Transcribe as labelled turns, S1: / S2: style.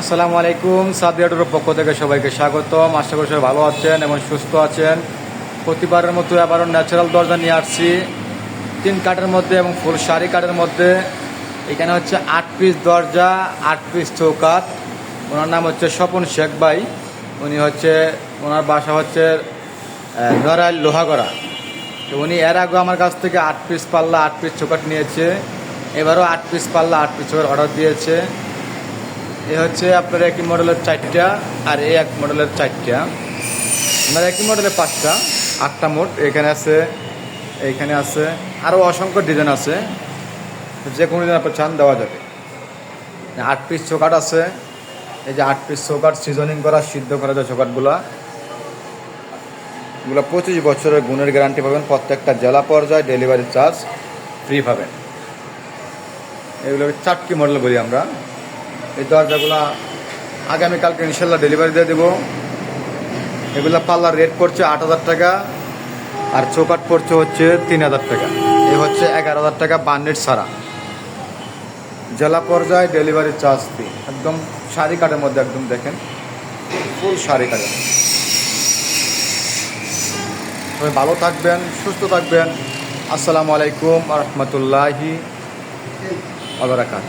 S1: আসসালামু আলাইকুম সাদিয়াটুর পক্ষ থেকে সবাইকে স্বাগতম। আশা করি সবাই ভালো আছেন এবং সুস্থ আছেন। প্রতিবারের মতো আবারও ন্যাচারাল দরজা নিয়ে আসছি। তিন কাঠের মধ্যে এবং ফুল শাড়ি কাঠের মধ্যে। এখানে হচ্ছে আট পিস দরজা, আট পিস চৌকাত ওনার নাম হচ্ছে স্বপন শেখ ভাই। উনি হচ্ছে, ওনার বাসা হচ্ছে নড়াইল লোহাগড়া। তো উনি এর আগে আমার কাছ থেকে আট পিস পাল্লা, আট পিস চৌকাট নিয়েছে। এবারও আট পিস পাল্লা, আট পিস চৌকাট অর্ডার দিয়েছে। এ হচ্ছে আপনার একই মডেলের চারটা আর এই এক মডেলের চারটা। আপনার একই মডেলের পাঁচটা, আটটা মোট। এখানে আছে এইখানে আছে, আরও অসংখ্য ডিজাইন আছে। যে কোনো ডিজাইন আপনার চান, দেওয়া যাবে। আট পিস চৌকাট আছে। এই যে আট পিস চোকাট সিজনিং করা, সিদ্ধ করা যে চৌকাটগুলা এগুলো পঁচিশ বছরের গুণের গ্যারান্টি পাবেন। প্রত্যেকটা জেলা পর্যায়ে ডেলিভারি চার্জ ফ্রি পাবেন। এগুলোকে চারটি মডেল বলি আমরা। এই দরজাগুলো আগামীকালকে ইনশাল্লাহ ডেলিভারি দিয়ে দেবো। এগুলো পাল্লার রেট পড়ছে আট হাজার টাকা আর চৌকাট পড়ছে হচ্ছে তিন হাজার টাকা। এ হচ্ছে এগারো হাজার টাকা বান্ডেড ছাড়া। জেলা পর্যায়ে ডেলিভারি চার্জ ফ্রি একদম শাড়ি কাটের মধ্যে একদম দেখেন ফুল শাড়ি কাটের সবাই ভালো থাকবেন, সুস্থ থাকবেন। আসসালামু আলাইকুম রহমতুল্লাহি আবরাকাত